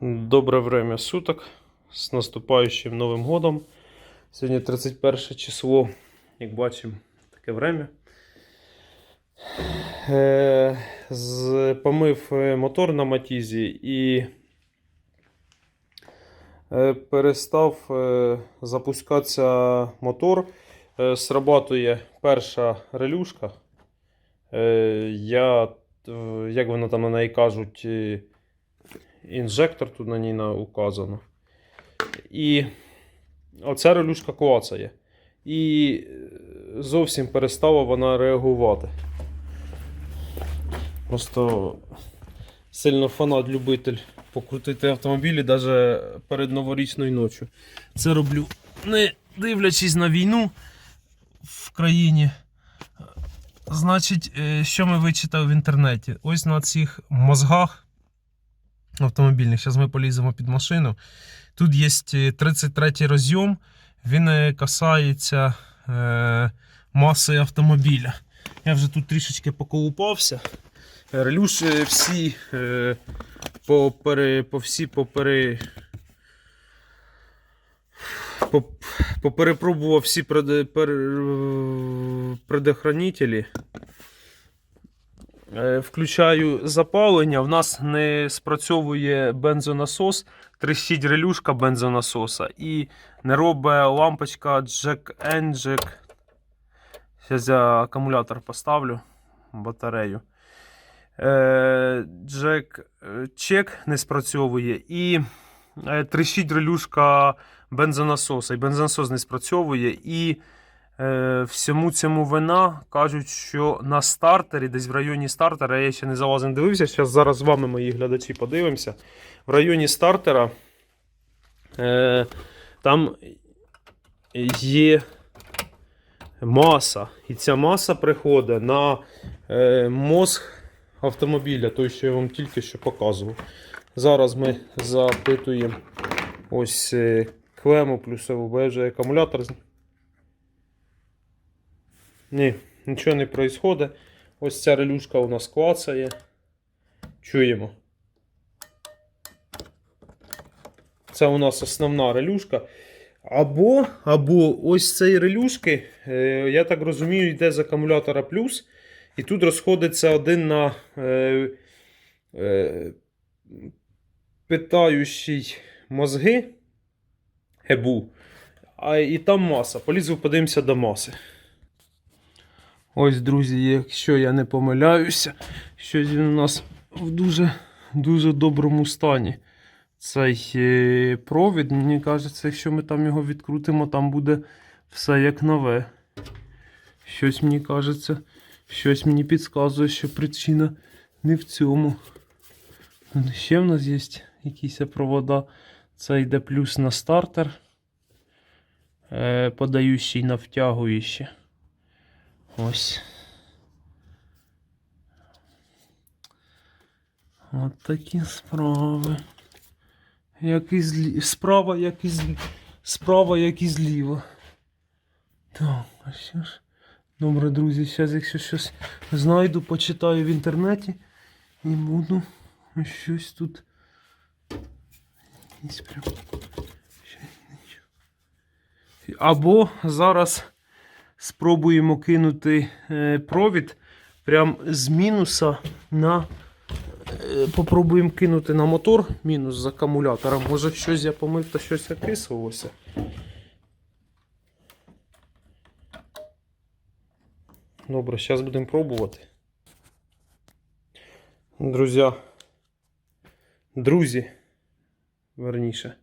Доброе время суток. З наступаючим Новим годом. Сьогодні 31 число, як бачимо, таке время. Е, помив е, мотор на матізі і е, перестав запускатися мотор. Срабатує перша релюшка. Я, як вони там на неї кажуть, інжектор тут на ній указано. І оця релюшка клацає. І зовсім перестала вона реагувати. Просто сильно фанат-любитель покрутити автомобілі навіть перед новорічною ночі. Це роблю не дивлячись на війну в країні. Значить, е, що ми вичитали в інтернеті? Ось на цих мозгах автомобільних. Зараз ми поліземо під машину. Тут є 33-й розйом, він е, касається е, маси автомобіля. Я вже тут трішечки поколупався. Е, Релюш е, всі е, попери, по всі попери. Поперепробував всі предохранителі. Е, Включаю запалення. В нас не спрацьовує бензонасос, трещить релюшка бензонасоса і не робить лампочка Jack Engine. Зараз я акумулятор поставлю батарею. Е, Jack е, чек не спрацьовує і трещить релюшка бензонасоса. І бензонасос не спрацьовує. І всьому цьому вина кажуть, що на стартері, десь в районі стартера, я ще не не дивився. Зараз зараз з вами, мої глядачі, подивимося. В районі стартера е, там є маса. І ця маса приходить на е, мозг автомобіля, той, що я вам тільки що показував. Зараз ми запитуємо ось е, клему плюсову, бо акумулятор. Ні, нічого не відбувається. Ось ця релюшка у нас клацає. Чуємо. Це у нас основна релюшка. Або, або ось цієї релюшки, е, я так розумію, йде з акумулятора плюс. І тут розходиться один на е, е, питаючий мозги гебу. А і там маса. Полізу подивимося до маси. Ось, друзі, якщо я не помиляюся, щось він у нас в дуже, дуже доброму стані. Цей е, провід, мені кажеться, якщо ми там його відкрутимо, там буде все як нове. Щось мені кажеться, щось мені підказує, що причина не в цьому. Ну, Ще в нас є якісь провода. Це йде плюс на стартер, е, подаючий на втягуючий. Ось. От такі справи. Як і злі... Справа, як і злі... Справа, як і зліва. Так, а що ж? Добре, друзі, зараз, якщо щось знайду, почитаю в інтернеті і буду щось тут. Або зараз спробуємо кинути е, провід прям з мінуса на. е, Попробуємо кинути на мотор мінус з акумулятора. Може щось я помив та щось окисувалося. Добре, зараз будемо пробувати. Друзі. Друзі. Верніше.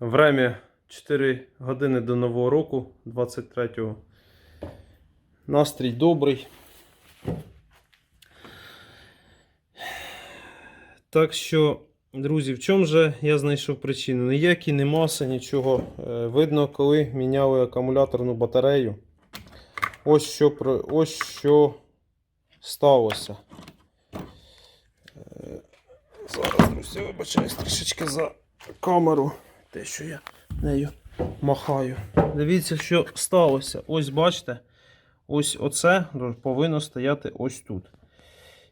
Время 4 години до Нового року, 23-го. Настрій добрий. Так що, друзі, в чому же я знайшов причину? Ніякі не маси, нічого. Е, Видно, коли міняли акумуляторну батарею. Ось що, ось що сталося. Е, Зараз, друзі, вибачаюсь трішечки за камеру. Те, що я нею махаю. Дивіться, що сталося. Ось бачите, ось оце повинно стояти ось тут.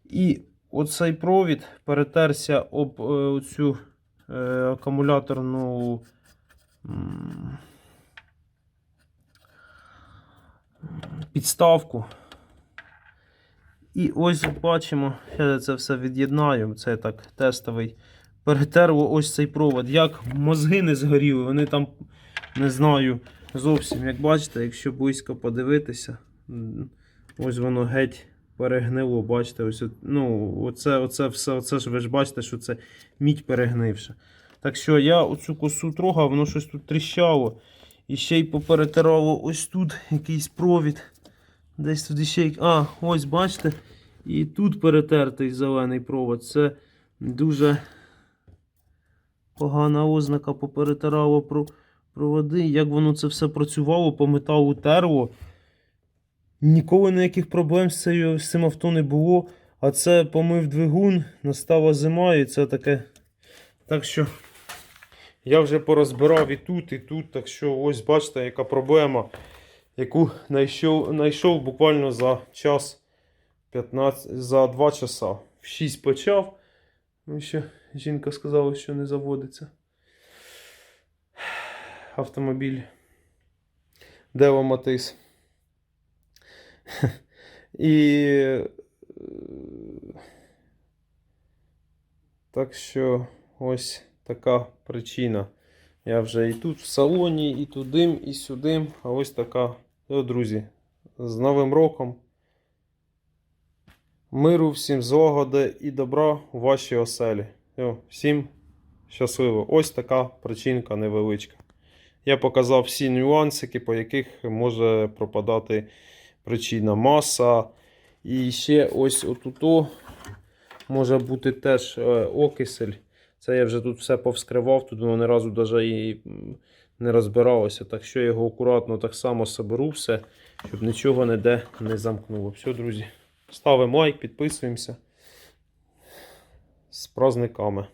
І оцей провід перетерся об е, цю е, акумуляторну. Підставку. І ось бачимо, я це все від'єднаю. Це так тестовий. Перетерло ось цей провод. Як мозги не згоріли, вони там не знаю зовсім. Як бачите, якщо близько подивитися, ось воно геть перегнило. Бачите, ось ну, оце, оце все, оце ж ви ж бачите, що це мідь перегнивша. Так що я оцю косу трогав, воно щось тут тріщало. І ще й поперетирало ось тут якийсь провід. Десь туди ще. А, ось бачите. І тут перетертий зелений провод. Це дуже погана ознака поперетирало про проводи. Як воно це все працювало, по металу терло. Ніколи ніяких проблем з, цією, з цим авто не було. А це помив двигун, настала зима, і це таке. Так що я вже порозбирав і тут, і тут. Так що ось бачите, яка проблема, яку знайшов, знайшов буквально за час 15, за 2 часа. В 6 почав. Ну, ще жінка сказала, що не заводиться. Автомобіль. Део Матис. І. е, Так що ось така причина. Я вже і тут в салоні, і тудим, і сюдим. А ось така. О, друзі, з Новим роком. Миру, всім злагоди і добра у вашій оселі. Всім щасливо. Ось така причинка невеличка. Я показав всі нюансики, по яких може пропадати причина маса. І ще ось отуто може бути теж е, окисель. Це я вже тут все повскривав, тут воно ні разу навіть і не розбиралося. Так що я його акуратно так само соберу все, щоб нічого ніде не замкнуло. Все, друзі. Ставимо лайк, підписуємося. З праздниками.